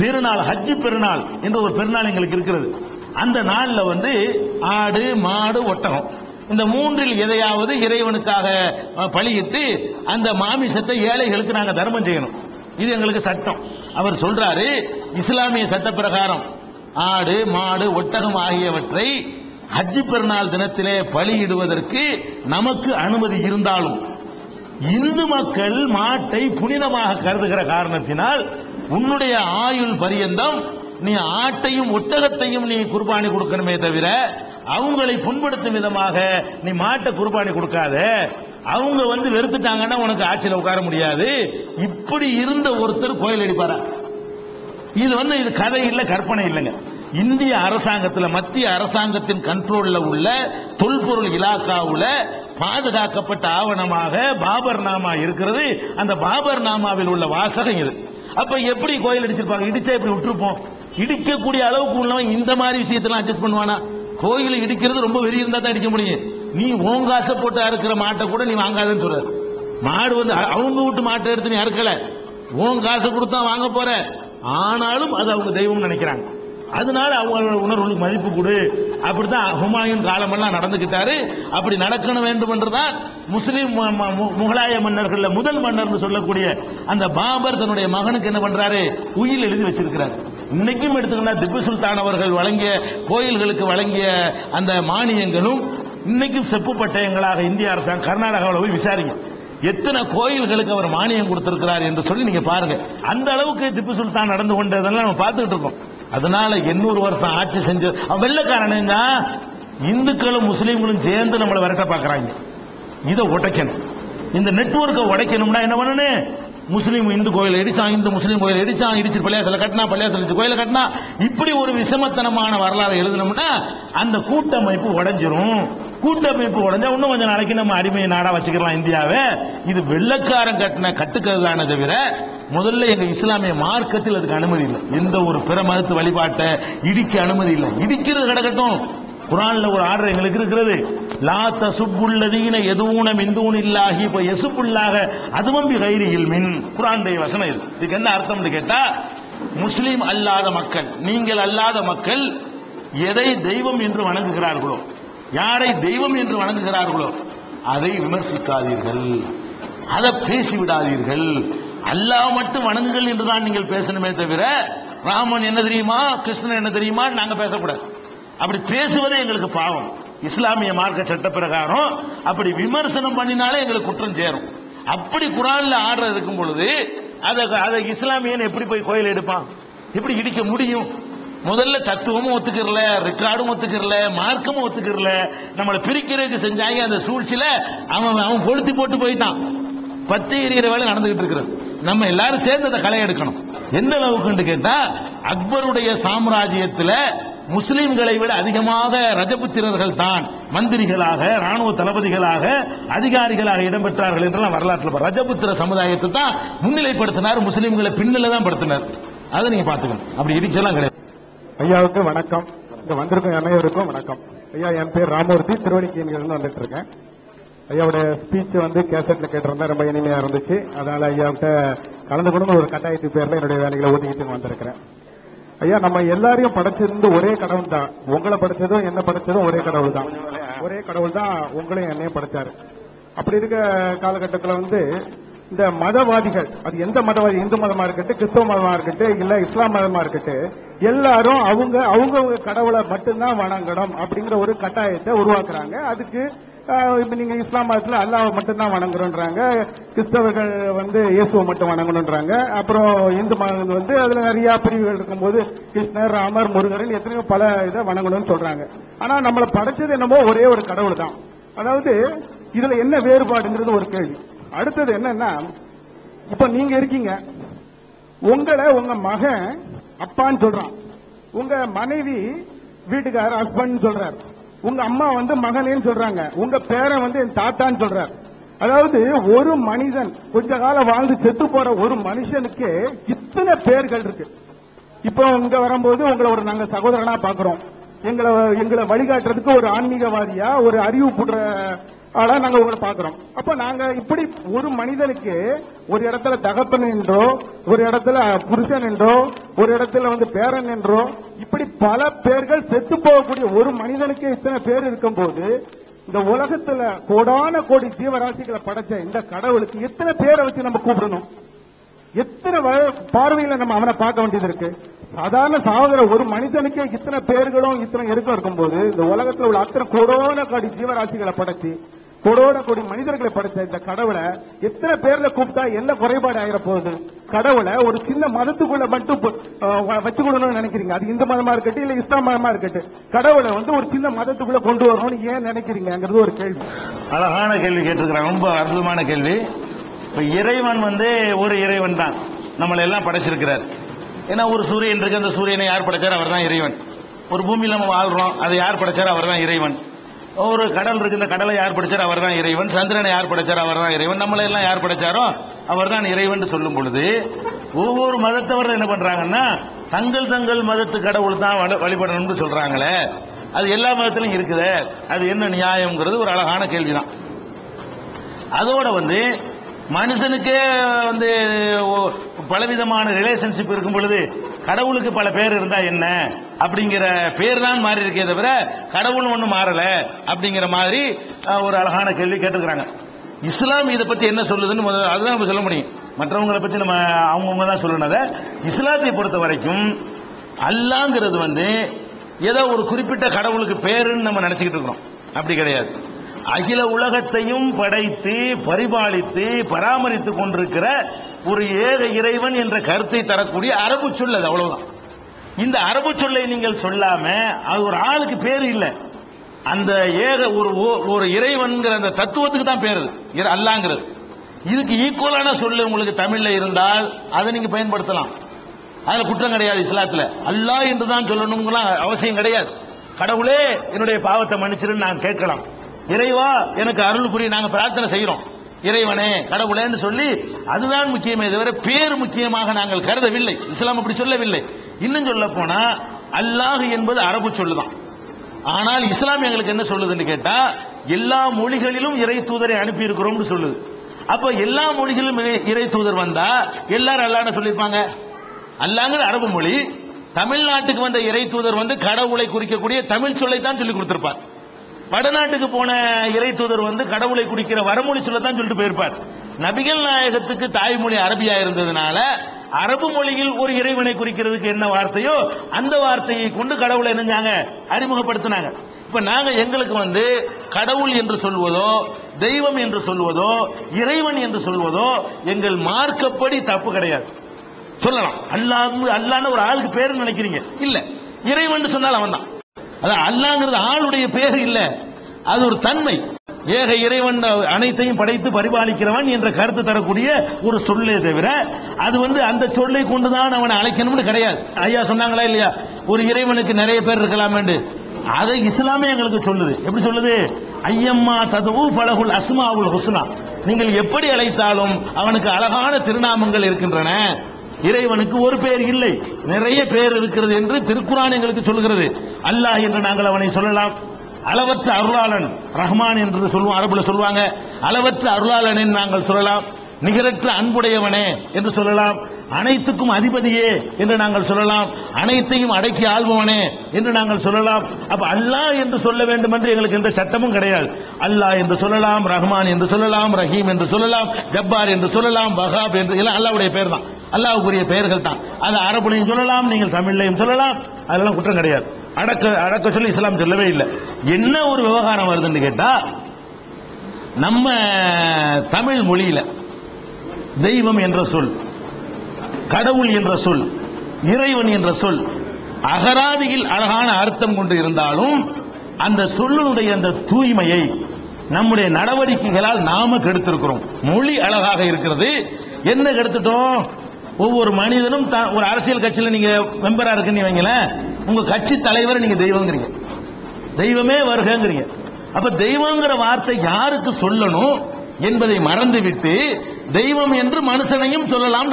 பெருநாள் ஹஜ்ஜி பெருநாள் என்ற ஒரு பெருநாள் எங்களுக்கு இருக்கிறது. அந்த நாளில் வந்து ஆடு மாடு ஒட்டகம். இந்த மூன்றில் எதையாவது இறைவனுக்காக பழியிட்டு அந்த மாமிசத்தை ஏழைகளுக்கு நாங்கள் தர்மம் செய்யணும். இது எங்களுக்கு சட்டம். அவர் சொல்றாரு இஸ்லாமிய சட்ட பிரகாரம் ஆடு மாடு ஒட்டகம் ஆகியவற்றை ஹஜ்ஜி பெருநாள் தினத்திலே பலியிடுவதற்கு நமக்கு அனுமதி இருந்தாலும் இந்து மக்கள் மாட்டை புனிதமாக கருதுகிற காரணத்தினால் உன்னுடைய ஆயுள் பரியந்தம் நீ ஆட்டையும் ஒட்டகத்தையும் நீ குர்பானி கொடுக்கணுமே தவிர அவங்களை புண்படுத்தும் விதமாக நீ மாட்டை குர்பானி கொடுக்காத. அவங்க வந்து வெறுத்துட்டாங்கன்னா உனக்கு ஆட்சியில் உட்கார முடியாது. இப்படி இருந்த ஒருத்தர் கோயில் அடிப்பாரா? இது வந்து இது கதை இல்லை கற்பனை இல்லைங்க. இந்திய அரசாங்கத்தில் மத்திய அரசாங்கத்தின் கண்ட்ரோல்ல உள்ள தொல்பொருள் இலாக்காவில் பாதுகாக்கப்பட்ட ஆவணமாக பாபர் நாமா இருக்கிறது. அந்த பாபர் நாமாவில் உள்ள வாசகம் இது. அப்ப எப்படி கோயில் அடிச்சிருப்பாங்க? இடிச்சா இப்படி விட்டுருப்போம்? இடிக்கக்கூடிய அளவுக்கு உள்ளவன் இந்த மாதிரி விஷயத்தெல்லாம் அட்ஜஸ்ட் பண்ணுவானா? கோயில் இடிக்கிறது ரொம்ப வெறி இருந்தா தான் இடிக்க முடியும். நீ ஓன் காசை போட்டு அறுக்கிற மாட்டை கூட நீ வாங்காதன்னு சொல்ற. மாடு வந்து அவங்க வீட்டு மாட்டை எடுத்து நீ அறுக்கல. ஓன் காசை கொடுத்தா வாங்க போற. ஆனாலும் அது அவங்க தெய்வம் நினைக்கிறாங்க. அதனால அவங்க உணர்வுகளுக்கு மதிப்பு கொடு. அப்படித்தான் ஹுமாயூன் காலமெல்லாம் நடந்துகிட்டாரு. அப்படி நடக்கணும் வேண்டும் என்றுதான் முஸ்லீம் முகலாய மன்னர்கள் முதல் மன்னர்னு சொல்லக்கூடிய அந்த பாபர் தன்னுடைய மகனுக்கு என்ன பண்றாரு? உயில் எழுதி வச்சிருக்கிறார். இன்னைக்கும் எடுத்துக்கிட்டா திப்பு சுல்தான் அவர்கள் வழங்கிய கோயில்களுக்கு வழங்கிய அந்த மானியங்களும் இன்னைக்கும் செப்பு பட்டயங்களாக இந்திய அரசாங்கம் கர்நாடகாவில் போய் விசாரிங்க எத்தனை கோயில்களுக்கு அவர் மானியம் கொடுத்திருக்கிறார் என்று சொல்லி நீங்க பாருங்க. அந்த அளவுக்கு திப்பு சுல்தான் நடந்து கொண்டதெல்லாம் நம்ம பார்த்துக்கிட்டு இருக்கோம். அதனால எண்ணூறு வருஷம் ஆட்சி செஞ்சு அவன் வெள்ளக்காரன் இந்துக்களும் முஸ்லீம்களும் சேர்ந்து நம்மளை விரட்ட பார்க்குறாங்க. இதை உடைக்கணும். இந்த நெட்வொர்க்கை உடைக்கணும்னா என்ன பண்ணணும் முஸ்லீம் இந்து கோயில் இடிச்சான் இந்து முஸ்லீம் கோயில் இடிச்சான் இடிச்சு பள்ளியாசல கட்டினா பள்ளியாசல கோயில கட்டினா இப்படி ஒரு விஷமத்தனமான வரலாறு எழுதணும்னா அந்த கூட்டமைப்பு உடைஞ்சிரும். கூட்டமைப்பு உடஞ்சா இன்னும் கொஞ்சம் நாளைக்கு நம்ம அடிமை நாடா வச்சுக்கலாம் இந்தியாவை. இது வெள்ளக்காரன் கட்டின கட்டுக்கதுதானே தவிர முதல்ல எங்க இஸ்லாமிய மார்க்கத்தில் அதுக்கு அனுமதி இல்லை. எந்த ஒரு பிற மதத்து வழிபாட்டை இடிக்க அனுமதி இல்லை. இடிக்கிறது கிடக்கட்டும். குரான்ல ஒரு ஆர்டர் எங்களுக்கு இருக்கிறது. லா தசுப்புள்ளதீன எதுவும் மிந்தூன் இல்லாகி இப்ப எசுப்புள்ளாக அதுவும் பி கைரியில் மின் குரானுடைய வசனம் இது. இதுக்கு என்ன அர்த்தம்னு கேட்டா முஸ்லீம் அல்லாத மக்கள் நீங்கள் அல்லாத மக்கள் எதை தெய்வம் என்று வணங்குகிறார்களோ யாரை தெய்வம் என்று வணங்குகிறார்களோ அதை விமர்சிக்காதீர்கள். அதை பேசிவிடாதீர்கள். அல்லாஹ் மட்டும் வணங்குங்கள் என்றுதான் நீங்கள் பேசணுமே தவிர ராமன் என்ன தெரியுமா கிருஷ்ணன் என்ன தெரியுமா நாங்க பேசக்கூடாது. அப்படி பேசுவதே எங்களுக்கு பாவம். இஸ்லாமிய மார்க்க சட்ட பிரகாரம் அப்படி விமர்சனம் பண்ணினாலே எங்களுக்கு குற்றம் சேரும். அப்படி குரான்ல ஆர்டர் இருக்கும் பொழுது அதை அதை இஸ்லாமியன் எப்படி போய் கோயில் எடுப்பான்? எப்படி இடிக்க முடியும்? முதல்ல தத்துவமும் ஒத்துக்கிறல ரெக்கார்டும் ஒத்துக்கிறல மார்க்கமும் ஒத்துக்கிறல. நம்மளை பிரிக்கிறதுக்கு செஞ்சாங்க அந்த சூழ்ச்சியில அவன் அவன் கொளுத்தி போட்டு போயிட்டான். பத்து எரியிற வேலை நடந்துகிட்டு இருக்கிறது நம்ம எல்லாரும் சேர்ந்து அதை களை எடுக்கணும். எந்த அளவுக்குன்னு கேட்டா அக்பருடைய சாம்ராஜ்யத்துல முஸ்லிம்களை விட அதிகமாக ரஜபுத்திரர்கள் தான் மந்திரிகளாக ராணுவ தளபதிகளாக அதிகாரிகளாக இடம்பெற்றார்கள் என்றெல்லாம் வரலாற்றில் ரஜபுத்திர சமுதாயத்தை தான் முன்னிலைப்படுத்தினார் முஸ்லிம்களை பின்னில தான் படுத்தினார். அதை நீங்க பாத்துக்கணும் அப்படி இருக்கலாம் கிடையாது. ஐயாவுக்கு வணக்கம். இங்க வந்திருக்கும் அனைவருக்கும் வணக்கம். ஐயா என் பேர் ராமூர்த்தி. திருவணிக்கையிலிருந்து வந்துட்டு இருக்கேன் ஐயாவோட ஸ்பீச் வந்து கேசட்ல கேட்டிருந்தா ரொம்ப இனிமையா இருந்துச்சு. அதனால ஐயாவிட்ட கலந்துக்கணும்னு ஒரு கட்டாயத்து பேர்ல என்னுடைய வேலைகளை ஒதுக்கிட்டு வந்திருக்கிறேன். ஐயா நம்ம எல்லாரையும் படைச்சிருந்து ஒரே கடவுள் தான். உங்களை படைச்சதும் என்ன படைச்சதும் ஒரே கடவுள் தான். ஒரே கடவுள் தான் உங்களையும் என்னையும் படைச்சாரு. அப்படி இருக்க காலகட்டத்தில் வந்து இந்த மதவாதிகள் அது எந்த மதவாதி? இந்து மதமா இருக்கட்டும் கிறிஸ்தவ மதமா இருக்கட்டும் இல்ல இஸ்லாம் மதமா இருக்கட்டும் எல்லாரும் அவங்க அவங்க கடவுளை மட்டும்தான் வணங்கணும் அப்படிங்கிற ஒரு கட்டாயத்தை உருவாக்குறாங்க. அதுக்கு இப்போ இப்ப நீங்க இஸ்லாம் மதத்துல அல்லாவை மட்டும்தான் வணங்குறோன்றாங்க. கிறிஸ்தவர்கள் வந்து இயேசுவை மட்டும் வணங்கணுன்றாங்க. அப்புறம் இந்து மதம் வந்து அதுல நிறைய பிரிவுகள் இருக்கும்போது கிருஷ்ணர் ராமர் முருகன் எத்தனையோ பல இதை வணங்கணும்னு சொல்றாங்க. ஆனா நம்மளை படைச்சது என்னமோ ஒரே ஒரு கடவுள் தான் அதாவது இதுல என்ன வேறுபாடுங்கிறது ஒரு கேள்வி. அடுத்தது என்னன்னா இப்ப நீங்க இருக்கீங்க. உங்களை உங்க மகன் அப்பான்னு சொல்றான். உங்க மனைவி வீட்டுக்காரர் ஹஸ்பண்ட் சொல்றாரு. உங்க அம்மா வந்து மகனேன்னு சொல்றாங்க. உங்க பேரன் வந்து என் தாத்தான்னு சொல்றாரு. அதாவது ஒரு மனிதன் கொஞ்ச காலம் வாழ்ந்து செத்து போற ஒரு மனுஷனுக்கு இத்தனை பேர்கள் இருக்கு. இப்போ இங்க வரும்போது உங்களை ஒரு நாங்க சகோதரனா பாக்குறோம் எங்களை எங்களை வழிகாட்டுறதுக்கு ஒரு ஆன்மீகவாதியா ஒரு அறிவு புடுற ஆனா நாங்க உங்களை பாக்குறோம். அப்ப நாங்க இப்படி ஒரு மனிதனுக்கு ஒரு இடத்துல தகப்பன் என்றோ ஒரு இடத்துல புருஷன் என்றோ ஒரு இடத்துல வந்து பேரன் என்றோ இப்படி பல பேர்கள் செத்து போகக்கூடிய ஒரு மனிதனுக்கு இத்தனை பேர் இருக்கும்போது இந்த உலகத்துல கோடான கோடி ஜீவராசிகளை படைச்ச இந்த கடவுளுக்கு எத்தனை பேரை வச்சு நம்ம கூப்பிடணும்? எத்தனை வ- பார்வையில நம்ம அவனை பார்க்க வேண்டியது இருக்கு? சாதாரண சாகுற ஒரு மனிதனுக்கே இத்தனை பேர்களும் இத்தனை இருக்கும் இருக்கும்போது இந்த உலகத்துல உள்ள அத்தனை கோடான கோடி ஜீவராசிகளை படைச்சு கொடோட கொடி மனிதர்களை படைத்த இந்த கடவுளை எத்தனை பேர்ல கூப்பிட்டா என்ன குறைபாடு ஆகிற போகுது? கடவுளை ஒரு சின்ன மதத்துக்குள்ள மட்டும் வச்சுக்கணும்னு நினைக்கிறீங்க. அது இந்து மதமா இருக்கட்டும் இல்ல இஸ்லாம் மதமா இருக்கட்டும். கடவுளை வந்து ஒரு சின்ன மதத்துக்குள்ள கொண்டு வரணும்னு ஏன் நினைக்கிறீங்கிறது ஒரு கேள்வி. அழகான கேள்வி கேட்டிருக்கிறாங்க. ரொம்ப அற்புதமான கேள்வி. இப்ப இறைவன் வந்து ஒரு இறைவன் தான். நம்மளை எல்லாம் படைச்சிருக்கிறார். ஏன்னா ஒரு சூரியன் இருக்கு. அந்த சூரியனை யார் படைச்சார்? அவர் தான் இறைவன். ஒரு பூமியில் நம்ம வாழ்றோம். அதை யார் படைச்சார் அவர் தான் இறைவன். ஒரு கடல் இருக்கு இந்த கடலை யார் படைச்சாரோ அவர் தான் இறைவன். சந்திரனை யார் படைச்சார் அவர் தான் இறைவன். நம்மளை எல்லாம் யார் படைச்சாரோ அவர் தான் இறைவன் சொல்லும் பொழுது ஒவ்வொரு மதத்தவர்கள் என்ன பண்றாங்கன்னா தங்கள் தங்கள் மதத்து கடவுள் தான் வழிபடணும்னு சொல்றாங்களே. அது எல்லா மதத்திலும் இருக்குது. அது என்ன நியாயம்ங்கிறது ஒரு அழகான கேள்விதான். அதோட வந்து மனுஷனுக்கே வந்து ஓ- பலவிதமான ரிலேஷன்ஷிப் இருக்கும் பொழுது கடவுளுக்கு பல பேர் இருந்தா என்ன? அப்படிங்கிற பேர் தான் மாறி இருக்கே தவிர கடவுள் ஒன்றும் மாறல அப்படிங்கிற மாதிரி ஒரு அழகான கேள்வி கேட்டுக்கிறாங்க. இஸ்லாம் இதை பத்தி என்ன சொல்லுதுன்னு முதல்ல அதுதான் நம்ம சொல்ல முடியும். மற்றவங்களை பத்தி நம்ம அவங்கவுங்க தான் சொல்லணும். அதை இஸ்லாத்தை பொறுத்த வரைக்கும் அல்லாங்கிறது வந்து ஏதோ ஒரு குறிப்பிட்ட கடவுளுக்கு பேருன்னு நம்ம நினைச்சுக்கிட்டு இருக்கிறோம். அப்படி கிடையாது. அகில உலகத்தையும் படைத்து பரிபாலித்து பராமரித்துக் கொண்டிருக்கிற ஒரு ஏக இறைவன் என்ற கருத்தை தரக்கூடிய அரபு சொல் அது அவ்வளவுதான். இந்த அரபு சொல்லை நீங்கள் சொல்லாம அது ஒரு ஆளுக்கு பேர் இல்லை. அந்த ஏக ஒரு ஓ- ஒரு இறைவன்கிற அந்த தத்துவத்துக்கு தான் பேர் அல்லாங்கிறது. இதுக்கு ஈக்குவலான சொல்லு உங்களுக்கு தமிழ்ல இருந்தால் அதை நீங்க பயன்படுத்தலாம். அதுல குற்றம் கிடையாது இஸ்லாத்துல. அல்லாஹ் என்று தான் சொல்லணுங்கலாம் அவசியம் கிடையாது. கடவுளே என்னுடைய பாவத்தை மன்னிச்சிருன்னு நான் கேட்கலாம். இறைவா எனக்கு அருள் புரிய நாங்க பிரார்த்தனை செய்யறோம் இறைவனே கடவுளேன்னு சொல்லி அதுதான் முக்கியமே தவிர பேர் முக்கியமாக நாங்கள் கருதவில்லை. இஸ்லாம் அப்படி சொல்லவில்லை. இன்னும் சொல்ல போனா அல்லாஹ் என்பது அரபு சொல்லுதான். ஆனால் இஸ்லாம் எங்களுக்கு என்ன சொல்லுதுன்னு கேட்டா எல்லா மொழிகளிலும் இறை தூதரை அனுப்பி இருக்கிறோம்னு சொல்லுது. அப்ப எல்லா மொழிகளிலும் இறை- தூதர் வந்தா எல்லாரும் அல்லான்னு சொல்லியிருப்பாங்க. அல்லாங்கிற அரபு மொழி தமிழ்நாட்டுக்கு வந்த இறை தூதர் வந்து கடவுளை குறிக்கக்கூடிய தமிழ் சொல்லை தான் சொல்லி கொடுத்திருப்பார். வடநாட்டுக்கு போன இறை தூதர் வந்து கடவுளை குறிக்கிற வரமொழி சொல்லத்தான் சொல்லிட்டு போயிருப்பார். நபிகள் நாயகத்துக்கு தாய்மொழி அரபியா இருந்ததுனால அரபு மொழியில் ஒரு இறைவனை குறிக்கிறதுக்கு என்ன வார்த்தையோ அந்த வார்த்தையை கொண்டு கடவுளை என்னஞ்சாங்க அறிமுகப்படுத்தினாங்க. இப்ப நாங்க எங்களுக்கு வந்து கடவுள் என்று சொல்வதோ தெய்வம் என்று சொல்வதோ இறைவன் என்று சொல்வதோ எங்கள் மார்க்கப்படி தப்பு கிடையாது. சொல்லலாம். அல்லாஹ் அல்லான்னு ஒரு ஆளுக்கு பேரு நினைக்கிறீங்க? இல்ல. இறைவன் சொன்னால் அவன் தான் அதான் அல்லாங்கிறது ஆளுடைய பேர் இல்லை. அது ஒரு தன்மை. ஏக இறைவன் அனைத்தையும் படைத்து பரிபாலிக்கிறவன் என்ற கருத்து தரக்கூடிய ஒரு சொல்லே தவிர அது வந்து அந்த சொல்லை கொண்டுதான் அவனை அழைக்கணும்னு கிடையாது. ஐயா சொன்னாங்களா இல்லையா? ஒரு இறைவனுக்கு நிறைய பேர் இருக்கலாமேண்டு. அதை இஸ்லாமே எங்களுக்கு சொல்லுது. எப்படி சொல்லுது? ஐயம்மா ததுவு பலகுல் அஸ்மாவுல் ஹுஸ்னா. நீங்கள் எப்படி அழைத்தாலும் அவனுக்கு அழகான திருநாமங்கள் இருக்கின்றன. இறைவனுக்கு ஒரு பேர் இல்லை. நிறைய பேர் இருக்கிறது என்று திருக்குறான் எங்களுக்கு சொல்கிறது அல்லாஹ் என்று நாங்கள் அவனை சொல்லலாம். அளவற்ற அருளாளன் ரஹ்மான் என்று சொல்லுவோம் அரபுல சொல்லுவாங்க. அளவற்ற அருளாளன் என்று நாங்கள் சொல்லலாம். நிகரற்ற அன்புடையவனே என்று சொல்லலாம். அனைத்துக்கும் அதிபதியே என்று நாங்கள் சொல்லலாம். அனைத்தையும் அடக்கி ஆள்பவனே என்று நாங்கள் சொல்லலாம். அப்ப அல்லாஹ் என்று சொல்ல வேண்டும் என்று எங்களுக்கு எந்த சட்டமும் கிடையாது. அல்லாஹ் என்று சொல்லலாம் ரஹ்மான் என்று சொல்லலாம் ரஹீம் என்று சொல்லலாம் ஜப்பார் என்று சொல்லலாம் வஹாப் என்று எல்லாம் அல்லாவுடைய பேர் தான் அல்லாவுக்குரிய பெயர்கள் தான். அது அரபுலையும் சொல்லலாம் நீங்கள் தமிழ்லையும் சொல்லலாம். அதெல்லாம் குற்றம் கிடையாது. அடக்க அடக்க சொல்லி இஸ்லாம் சொல்லவே இல்லை. என்ன ஒரு விவகாரம் வருதுன்னு கேட்டா நம்ம தமிழ் மொழியில தெய்வம் என்ற சொல் கடவுள் என்ற சொல் இறைவன் என்ற சொல் அகராதியில் அழகான அர்த்தம் கொண்டு இருந்தாலும் அந்த சொல்லுடைய அந்த தூய்மையை நம்முடைய நடவடிக்கைகளால் நாம கெடுத்திருக்கிறோம். மொழி அழகாக இருக்கிறது. என்ன கெடுத்துட்டோம்? ஒவ்வொரு மனிதனும் ஒரு அரசியல் கட்சியில நீங்க மெம்பரா இருக்குன்னு வைங்களேன் உங்க கட்சி தலைவரை நீங்க தெய்வங்கிறீங்க. தெய்வமே வருகங்கிறீங்க. அப்ப தெய்வங்கிற வார்த்தை யாருக்கு சொல்லணும் என்பதை மறந்துவிட்டு தெய்வம் என்று மனுஷனையும் சொல்லலாம்